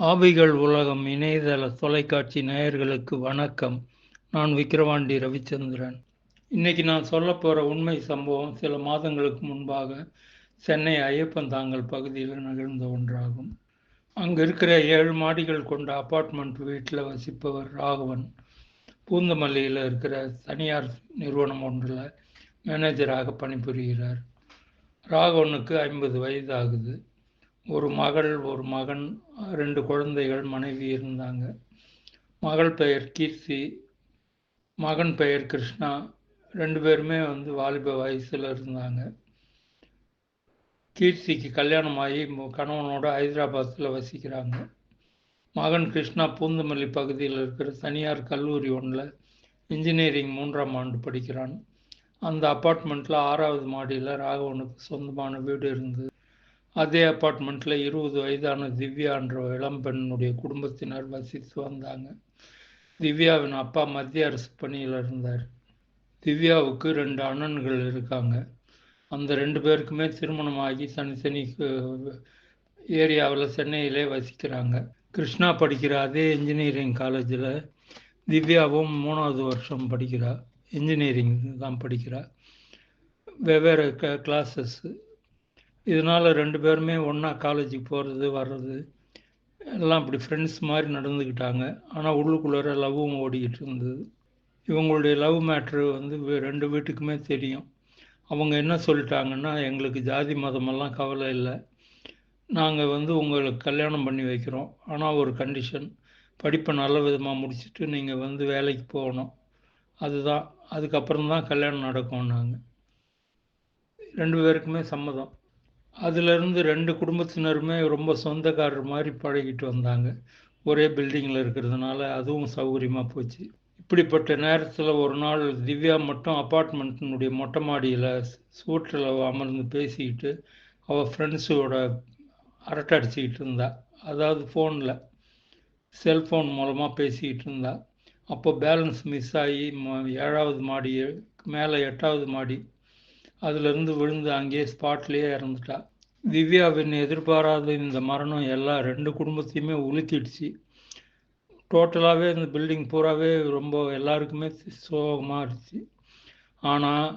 ஆவிகள் உலகம் இணையதள தொலைக்காட்சி நேயர்களுக்கு வணக்கம். நான் விக்கிரவாண்டி ரவிச்சந்திரன். இன்னைக்கு நான் சொல்ல போகிற உண்மை சம்பவம் சில மாதங்களுக்கு முன்பாக சென்னை ஐயப்பன் தாங்கல் பகுதியில் நிகழ்ந்த ஒன்றாகும். அங்கே இருக்கிற ஏழு மாடிகள் கொண்ட அப்பார்ட்மெண்ட் வீட்டில் வசிப்பவர் ராகவன். பூந்தமல்லியில் இருக்கிற தனியார் நிறுவனம் ஒன்றில் மேனேஜராக பணிபுரிகிறார். ராகவனுக்கு ஐம்பது வயது ஆகுது ஒரு மகள் ஒரு மகன் ரெண்டு குழந்தைகள் மனைவி இருந்தாங்க. மகள் பெயர் கீர்த்தி மகன் பெயர் கிருஷ்ணா. ரெண்டு பேருமே வந்து வாலிப வயசில் இருந்தாங்க. கீர்த்திக்கு கல்யாணம் ஆகி கணவனோட ஹைதராபாத்தில் வசிக்கிறாங்க. மகன் கிருஷ்ணா பூந்தமல்லி பகுதியில் இருக்கிற தனியார் கல்லூரி ஒன்றில் இன்ஜினியரிங் மூன்றாம் ஆண்டு படிக்கிறான். அந்த அப்பார்ட்மெண்ட்டில் ஆறாவது மாடியில் ராகவனுக்கு சொந்தமான வீடு இருந்தது. அதே அப்பார்ட்மெண்ட்டில் இருபது வயதான திவ்யா என்ற இளம்பெண்ணுடைய குடும்பத்தினர் வசித்து வந்தாங்க. திவ்யாவின் அப்பா மத்திய அரசு பணியில் இருந்தார். திவ்யாவுக்கு ரெண்டு அண்ணன்கள் இருக்காங்க. அந்த ரெண்டு பேருக்குமே திருமணமாகி தனித்தனி ஏரியாவில் சென்னையிலே வசிக்கிறாங்க. கிருஷ்ணா படிக்கிற அதே இன்ஜினியரிங் காலேஜில் திவ்யாவும் மூணாவது வருஷம் படிக்கிறா. இன்ஜினியரிங் தான் படிக்கிறா. வெவ்வேறு க கிளாஸஸ்ஸு இதனால் ரெண்டு பேருமே ஒன்றா காலேஜுக்கு போகிறது வர்றது எல்லாம் இப்படி ஃப்ரெண்ட்ஸ் மாதிரி நடந்துக்கிட்டாங்க ஆனால் உள்ளுக்குள்ளே லவ்வும் ஓடிக்கிட்டு இருந்தது. இவங்களுடைய லவ் மேட்ரு வந்து ரெண்டு வீட்டுக்குமே தெரியும். அவங்க என்ன சொல்லிட்டாங்கன்னா எங்களுக்கு ஜாதி மதமெல்லாம் கவலை இல்லை. நாங்கள் வந்து உங்களுக்கு கல்யாணம் பண்ணி வைக்கிறோம். ஆனால் ஒரு கண்டிஷன் படிப்பை நல்ல விதமாக முடிச்சுட்டு நீங்கள் வந்து வேலைக்கு போகணும். அதுதான் அதுக்கப்புறம் தான் கல்யாணம் நடக்கும் நாங்கள் ரெண்டு பேருக்குமே சம்மதம். அதிலிருந்து ரெண்டு குடும்பத்தினருமே ரொம்ப சொந்தக்காரர் மாதிரி பழகிட்டு வந்தாங்க. ஒரே பில்டிங்கில் இருக்கிறதுனால அதுவும் சௌகரியமாக போச்சு. இப்படிப்பட்ட நேரத்தில் ஒரு நாள் திவ்யா மட்டும் அப்பார்ட்மெண்ட்டினுடைய மொட்டை மாடியில் சூற்றில் அமர்ந்து பேசிக்கிட்டு அவள் ஃப்ரெண்ட்ஸோட அரட்டை அடிச்சுக்கிட்டு இருந்தா. அதாவது ஃபோனில் செல்ஃபோன் மூலமாக பேசிக்கிட்டு இருந்தா. அப்போ பேலன்ஸ் மிஸ் ஆகி ஏழாவது மாடி மேலே எட்டாவது மாடி அதுலேருந்து விழுந்து அங்கேயே ஸ்பாட்லேயே இறந்துட்டா. திவ்யாவின் எதிர்பாராத இந்த மரணம் எல்லா ரெண்டு குடும்பத்தையுமே உளுத்திடுச்சு டோட்டலாகவே இந்த பில்டிங் பூராவே ரொம்ப எல்லாருக்குமே சோகமாக இருந்துச்சு. ஆனால்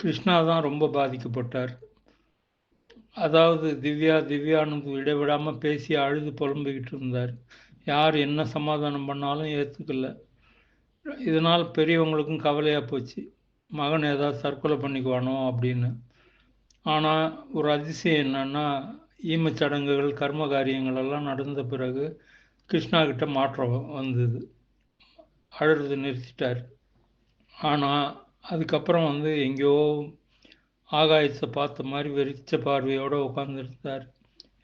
கிருஷ்ணா தான் ரொம்ப பாதிக்கப்பட்டார். அதாவது திவ்யா திவ்யானு இடைவிடாமல் பேசி அழுது புலம்பிக்கிட்டு இருந்தார். யார் என்ன சமாதானம் பண்ணாலும் ஏற்றுக்கல இதனால் பெரியவங்களுக்கும் கவலையாக போச்சு. மகன் ஏதாவது தற்கொலை பண்ணிக்குவானோ அப்படின்னு. ஆனால் ஒரு அதிசயம் என்னன்னா ஈமச்சடங்குகள் கர்ம காரியங்கள் எல்லாம் நடந்த பிறகு கிருஷ்ணா கிட்ட மாற்றம் வந்தது. அழுறது நிறுத்திட்டார். ஆனால் அதுக்கப்புறம் வந்து எங்கேயோ ஆகாயத்தை பார்த்த மாதிரி வெறிச்ச பார்வையோடு உட்காந்துருந்தார்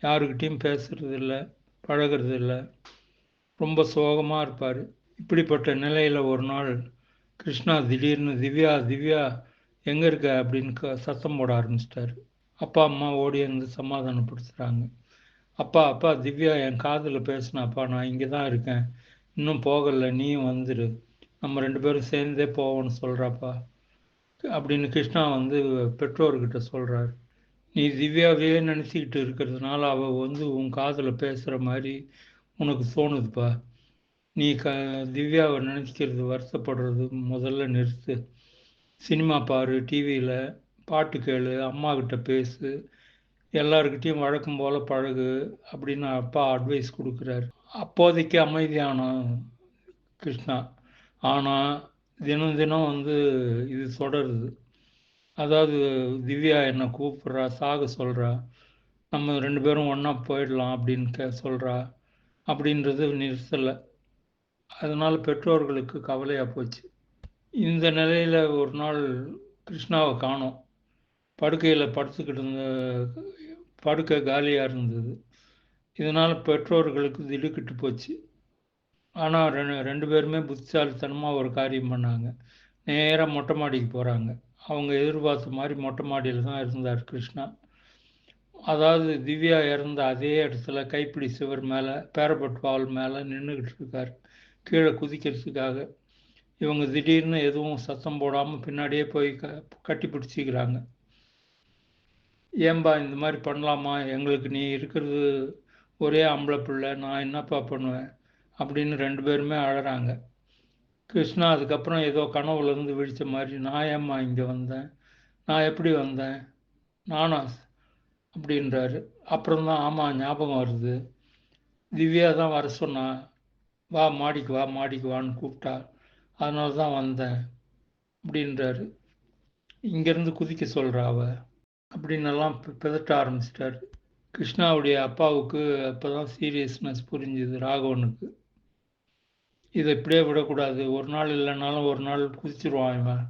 யாருக்கிட்டேயும் பேசுறது இல்லை பழகிறது இல்லை. ரொம்ப சோகமாக இருப்பார். இப்படிப்பட்ட நிலையில் ஒரு நாள் கிருஷ்ணா திடீர்னு திவ்யா திவ்யா எங்கே இருக்க? அப்படின்னு க சத்தம் போட ஆரம்பிச்சிட்டாரு. அப்பா அம்மா ஓடி வந்து சமாதானப்படுத்துகிறாங்க அப்பா அப்பா திவ்யா என் காதில் பேசினாப்பா நான் இங்கே தான் இருக்கேன். இன்னும் போகலை. நீயும் வந்துடு நம்ம ரெண்டு பேரும் சேர்ந்தே போவோம்னு சொல்கிறாப்பா அப்படின்னு கிருஷ்ணா வந்து பெற்றோர்கிட்ட சொல்கிறார் நீ திவ்யாவே நினச்சிக்கிட்டு இருக்கிறதுனால அவள் வந்து உன் காதில் பேசுகிற மாதிரி உனக்கு தோணுதுப்பா. நீ க திவ்யாவை நினச்சிக்கிறது வருத்தப்படுறது முதல்ல நிறுத்து. சினிமா பாரு டிவியில் பாட்டு கேளு அம்மாக்கிட்ட பேசு எல்லாருக்கிட்டேயும் வழக்கம் போல் பழகு அப்படின்னு அப்பா அட்வைஸ் கொடுக்குறாரு. அப்போதைக்கு அமைதியான கிருஷ்ணா. ஆனால் தினம் தினம் வந்து இது தொடருது. அதாவது திவ்யா என்னை கூப்பிட்றா சாக சொல்கிறா நம்ம ரெண்டு பேரும் ஒன்றா போயிடலாம் அப்படின்னு கே சொல்கிறா அப்படின்றது நிறுத்தலை. அதனால் பெற்றோர்களுக்கு கவலையாக போச்சு. இந்த நிலையில் ஒரு நாள் கிருஷ்ணாவை காணோம். படுக்கையில் படுத்துக்கிட்டு இருந்த படுக்கை காலியாக இருந்தது. இதனால் பெற்றோர்களுக்கு திடுக்கிட்டு போச்சு. ஆனால் ரெண்டு ரெண்டு பேருமே புத்திசாலித்தனமாக ஒரு காரியம் பண்ணாங்க. நேராக மொட்டை மாடிக்கு போகிறாங்க அவங்க எதிர்பார்த்த மாதிரி மொட்டை மாடியில் தான் இருந்தார் கிருஷ்ணா. அதாவது திவ்யா இறந்த அதே இடத்துல கைப்பிடி சுவர் மேலே பேரபட் வால் மேலே நின்றுக்கிட்டு இருக்கார். கீழே குதிக்கிறதுக்காக இவங்க திடீர்னு எதுவும் சத்தம் போடாமல் பின்னாடியே போய் க கட்டி பிடிச்சிக்கிறாங்க. ஏன்பா இந்த மாதிரி பண்ணலாமா? எங்களுக்கு நீ இருக்கிறது ஒரே ஆம்பளை பிள்ளை நான் என்னப்பா பண்ணுவேன்? அப்படின்னு ரெண்டு பேருமே அழறாங்க. கிருஷ்ணா அதுக்கப்புறம் ஏதோ கனவுலேருந்து விழித்த மாதிரி நான் ஏம்மா இங்கே வந்தேன்? நான் எப்படி வந்தேன்? நானா? அப்படின்றாரு. அப்புறம் தான் ஆமாம் ஞாபகம் வருது. திவ்யா தான் வர சொன்னா வா மாடிக்கு வா மாடிக்கு வான்னு கூப்பிட்டா அதனால தான் வந்தேன் அப்படின்றாரு. இங்கேருந்து குதிக்க சொல்கிறா அவ அப்படின்னெல்லாம் பிதட்ட ஆரம்பிச்சிட்டாரு. கிருஷ்ணாவுடைய அப்பாவுக்கு அப்போ தான் சீரியஸ்னஸ் புரிஞ்சுது ராகவனுக்கு. இதை இப்படியே விடக்கூடாது ஒரு நாள் இல்லைனாலும் ஒரு நாள் குதிச்சிருவான் இவன்.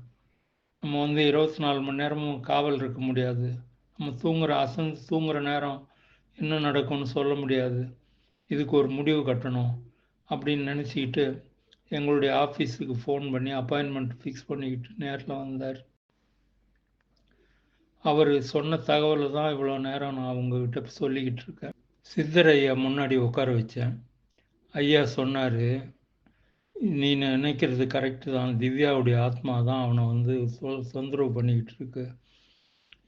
நம்ம வந்து இருபத்தி நாலு மணி நேரமும் காவல் இருக்க முடியாது. நம்ம தூங்குற அசந்து தூங்குற நேரம் என்ன நடக்கும்னு சொல்ல முடியாது. இதுக்கு ஒரு முடிவு கட்டணும். அப்படின்னு நினச்சிக்கிட்டு எங்களுடைய ஆஃபீஸுக்கு ஃபோன் பண்ணி அப்பாயின்மெண்ட் ஃபிக்ஸ் பண்ணிக்கிட்டு நேரில் வந்தார். அவர் சொன்ன தகவலை தான் இவ்வளோ நேரம் நான் அவங்கக்கிட்ட சொல்லிக்கிட்டு இருக்கேன். சித்தர் ஐயா முன்னாடி உட்கார வச்சேன். ஐயா சொன்னார் நீ நினைக்கிறது கரெக்டு தான். திவ்யாவுடைய ஆத்மா தான் அவனை வந்து தொந்தரவு பண்ணிக்கிட்டு இருக்கு.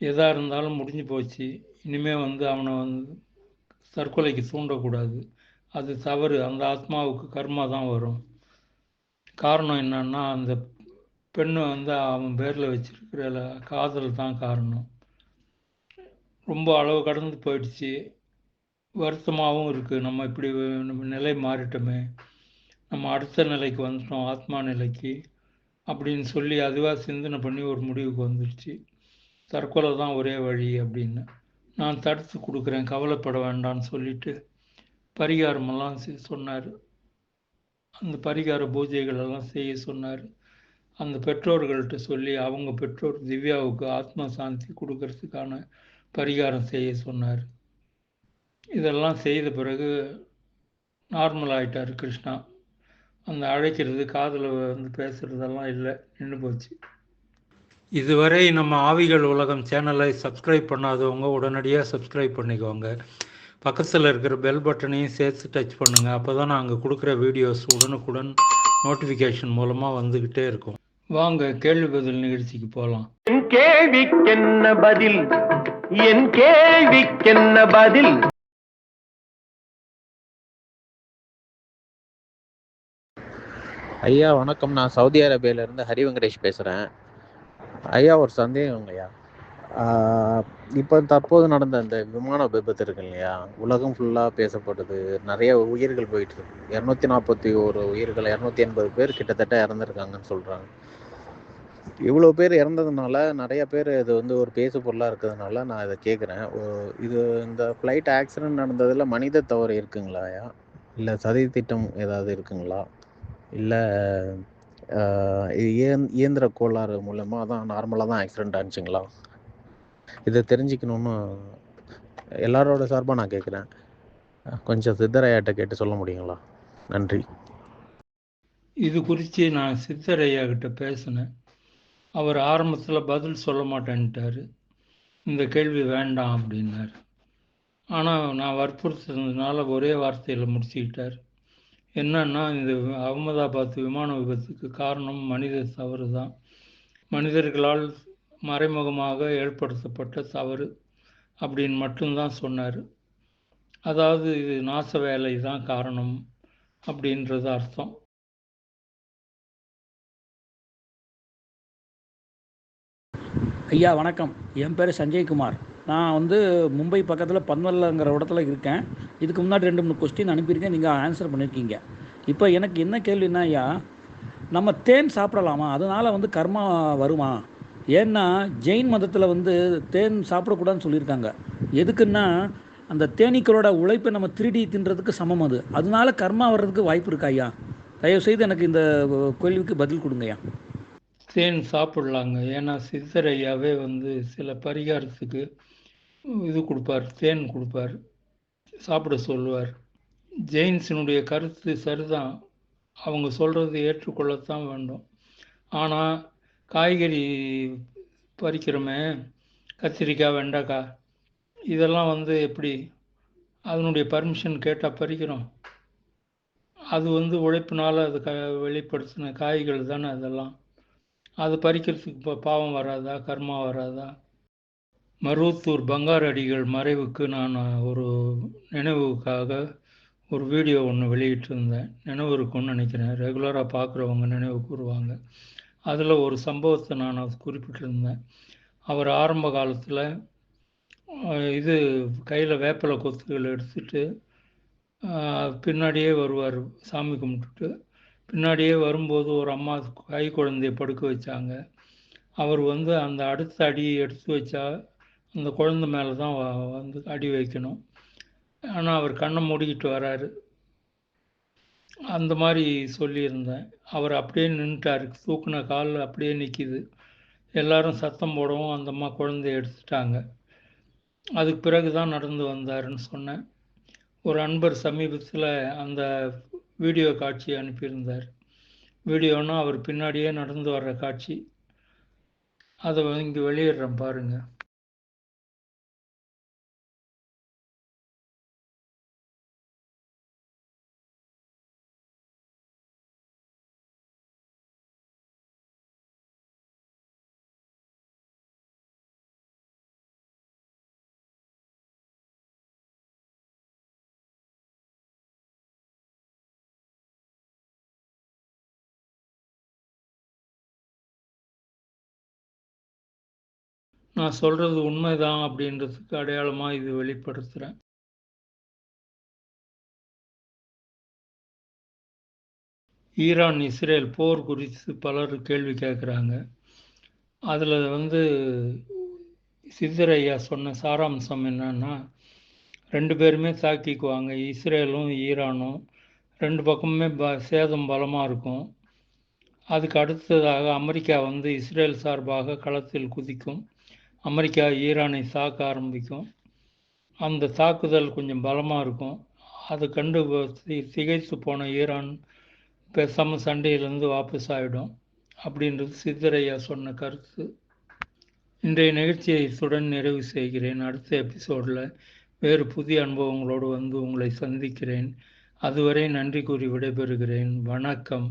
எதாக இருந்தாலும் முடிஞ்சு போச்சு. இனிமேல் வந்து அவனை வந்து தற்கொலைக்கு தூண்டக்கூடாது. அது தவறு. அந்த ஆத்மாவுக்கு கர்மா தான் வரும். காரணம் என்னன்னா அந்த பெண்ணு வந்து அவன் பேரில் வச்சிருக்கிற காதல் தான் காரணம். ரொம்ப அளவு கடந்து போயிடுச்சு. வருத்தமாகவும் இருக்குது நம்ம இப்படி நம்ம நிலை மாறிட்டோமே. நம்ம அடுத்த நிலைக்கு வந்துட்டோம் ஆத்மா நிலைக்கு அப்படின்னு சொல்லி அதுவாக சிந்தனை பண்ணி ஒரு முடிவுக்கு வந்துடுச்சு. தற்கொலை தான் ஒரே வழி அப்படின்னு. நான் தடுத்து கொடுக்குறேன் கவலைப்பட வேண்டாம்னு சொல்லிட்டு பரிகாரமெல்லாம் செ- சொன்னார். அந்த பரிகார பூஜைகள் எல்லாம் செய்ய சொன்னார். அந்த பெற்றோர்கள்ட்ட சொல்லி அவங்க பெற்றோர் திவ்யாவுக்கு ஆத்ம சாந்தி கொடுக்கறதுக்கான பரிகாரம் செய்ய சொன்னார். இதெல்லாம் செய்த பிறகு நார்மல் ஆயிட்டார் கிருஷ்ணா. அந்த அழைக்கிறது காதில் வந்து பேசுகிறதெல்லாம் இல்லை நின்று போச்சு. இதுவரை நம்ம ஆவிகள் உலகம் சேனலை சப்ஸ்கிரைப் பண்ணாதவங்க உடனடியாக சப்ஸ்கிரைப் பண்ணிக்கோங்க. பக்கத்தில் இருக்கிற பெல் பட்டனையும் சேர்த்து டச் பண்ணுங்கள் அப்போ தான் நாங்கள் கொடுக்குற வீடியோஸ் உடனுக்குடன் நோட்டிஃபிகேஷன் மூலமாக வந்துக்கிட்டே இருக்கும். வாங்க கேள்வி பதில் நிகழ்ச்சிக்கு போகலாம் என் கேள்விக்கென்ன பதில்? என் கேள்விக்கென்ன பதில்? ஐயா வணக்கம். நான் சவுதி அரேபியால இருந்து ஹரி வெங்கடேஷ் பேசுகிறேன் ஐயா ஒரு சந்தேகம் ஐயா. இப்போ தற்போது நடந்த அந்த விமான விபத்து இருக்கு இல்லையா? உலகம் ஃபுல்லாக பேசப்படுது நிறைய உயிர்கள் போயிட்டு இருக்கு. இரநூத்தி நாற்பத்தி ஒரு உயிர்கள் இரநூத்தி எண்பது பேர் கிட்டத்தட்ட இறந்துருக்காங்கன்னு சொல்கிறாங்க இவ்வளோ பேர் இறந்ததுனால நிறைய பேர் இது வந்து ஒரு பேசு பொருளாக இருக்கிறதுனால நான் இதை கேட்குறேன் இது இந்த ஃப்ளைட் ஆக்சிடென்ட் நடந்ததில் மனித தவறு இருக்குங்களா இல்லை சதி திட்டம் ஏதாவது இருக்குங்களா? இல்லை இயந்திர கோளாறு மூலமாக தான் நார்மலாக தான் ஆக்சிடென்ட் ஆச்சுங்களா? இதை தெரிஞ்சுக்கணுன்னு எல்லாரோட சார்பாக நான் கேட்குறேன். கொஞ்சம் சித்தரையாட்ட கேட்டு சொல்ல முடியுங்களா? நன்றி. இது குறித்து நான் சித்தரையா கிட்ட பேசினேன். அவர் ஆரம்பத்தில் பதில் சொல்ல மாட்டேன்ட்டார். இந்த கேள்வி வேண்டாம் அப்படின்னார். ஆனால் நான் வற்புறுத்துனதுனால ஒரே வார்த்தையில் முடிச்சுக்கிட்டார். என்னன்னா இந்த அகமதாபாத் விமான விபத்துக்கு காரணம் மனித தவறு தான் மனிதர்களால் மறைமுகமாக ஏற்படுத்தப்பட்ட தவறு அப்படின்னு மட்டும்தான் சொன்னார். அதாவது இது நாச வேலை தான் காரணம் அப்படின்றது அர்த்தம். ஐயா வணக்கம். என் பேர் சஞ்சய்குமார். நான் வந்து மும்பை பக்கத்தில் பன்வல்லங்கிற இடத்துல இருக்கேன். இதுக்கு முன்னாடி ரெண்டு மூணு கொஸ்டின் அனுப்பியிருக்கேன். நீங்கள் ஆன்சர் பண்ணியிருக்கீங்க இப்போ எனக்கு என்ன கேள்வின்னா ஐயா நம்ம தேன் சாப்பிடலாமா? அதனால் வந்து கர்மா வருமா? ஏன்னா ஜெயின் மதத்தில் வந்து தேன் சாப்பிடக்கூடாதுன்னு சொல்லியிருக்காங்க. எதுக்குன்னா அந்த தேனீக்களோட உழைப்பை நம்ம திருடி தின்றதுக்கு சமம் அது. அதனால கர்மா வர்றதுக்கு வாய்ப்பு இருக்கா ஐயா. தயவுசெய்து எனக்கு இந்த கேள்விக்கு பதில் கொடுங்கய்யா. தேன் சாப்பிடலாங்க. ஏன்னா சித்தரையாவே வந்து சில பரிகாரத்துக்கு இது கொடுப்பார் தேன் கொடுப்பார் சாப்பிட சொல்லுவார். ஜெயின்ஸினுடைய கருத்து சரிதான். அவங்க சொல்கிறது ஏற்றுக்கொள்ளத்தான் வேண்டும். ஆனால் காய்கறி பறிக்கிறோமே கத்திரிக்காய் வெண்டைக்காய் இதெல்லாம் வந்து எப்படி அதனுடைய பர்மிஷன் கேட்டால் பறிக்கிறோம். அது வந்து உழைப்பினால் அது க வெளிப்படுத்தின காய்கள் தானே அதெல்லாம். அது பறிக்கிறதுக்கு இப்போ பாவம் வராதா? கர்மா வராதா? மருவத்தூர் பங்காரு அடிகள் மறைவுக்கு நான் ஒரு நினைவுக்காக ஒரு வீடியோ ஒன்று வெளியிட்டிருந்தேன். நினைவு இருக்கும்னு நினைக்கிறேன். ரெகுலராக பார்க்குறவங்க நினைவு கூறுவாங்க. அதில் ஒரு சம்பவத்தை நான் அது குறிப்பிட்டிருந்தேன். அவர் ஆரம்ப காலத்தில் இது கையில் வேப்பிலை கொத்துகள் எடுத்துட்டு பின்னாடியே வருவார் சாமி கும்பிட்டுட்டு. பின்னாடியே வரும்போது ஒரு அம்மா கை குழந்தையை படுக்க வச்சாங்க. அவர் வந்து அந்த அடுத்த அடியை எடுத்து வச்சா அந்த குழந்தை மேலே தான் வந்து அடி வைக்கணும். ஆனால் அவர் கண்ணை மூடிக்கிட்டு வராரு. அந்த மாதிரி சொல்லியிருந்தேன். அவர் அப்படியே நின்றுட்டார் தூக்குன கால் அப்படியே நிற்கிது எல்லாரும் சத்தம் போடவும் அந்த அம்மா குழந்தைய எடுத்துட்டாங்க. அதுக்கு பிறகு தான் நடந்து வந்தாருன்னு சொன்னேன். ஒரு அன்பர் சமீபத்தில் அந்த வீடியோ காட்சி அனுப்பியிருந்தார். வீடியோன்னா அவர் பின்னாடியே நடந்து வர்ற காட்சி. அதை இங்கே வெளியிடுறேன் பாருங்கள் நான் சொல்றது உண்மைதான் அப்படின்றதுக்கு அடையாளமாக இது வெளிப்படுத்துகிறேன் ஈரான் இஸ்ரேல் போர் குறித்து பலர் கேள்வி கேட்குறாங்க. அதில் வந்து சித்தரையா சொன்ன சாராம்சம் என்னன்னா ரெண்டு பேருமே தாக்கிக்குவாங்க. இஸ்ரேலும் ஈரானும். ரெண்டு பக்கமுமே ப சேதம் பலமாக இருக்கும். அதுக்கு அடுத்ததாக அமெரிக்கா வந்து இஸ்ரேல் சார்பாக களத்தில் குதிக்கும். அமெரிக்கா ஈரானை தாக்க ஆரம்பிக்கும். அந்த தாக்குதல் கொஞ்சம் பலமாக இருக்கும். அதை கண்டு திகைத்து போன ஈரான் பேசாமல் சண்டையிலேருந்து வாபஸ் ஆகிடும் அப்படின்றது சித்தரையா சொன்ன கருத்து. இன்றைய நிகழ்ச்சியை இத்துடன் நிறைவு செய்கிறேன். அடுத்த எபிசோடில் வேறு புதிய அனுபவங்களோடு வந்து உங்களை சந்திக்கிறேன். அதுவரை நன்றி கூறி விடைபெறுகிறேன். வணக்கம்.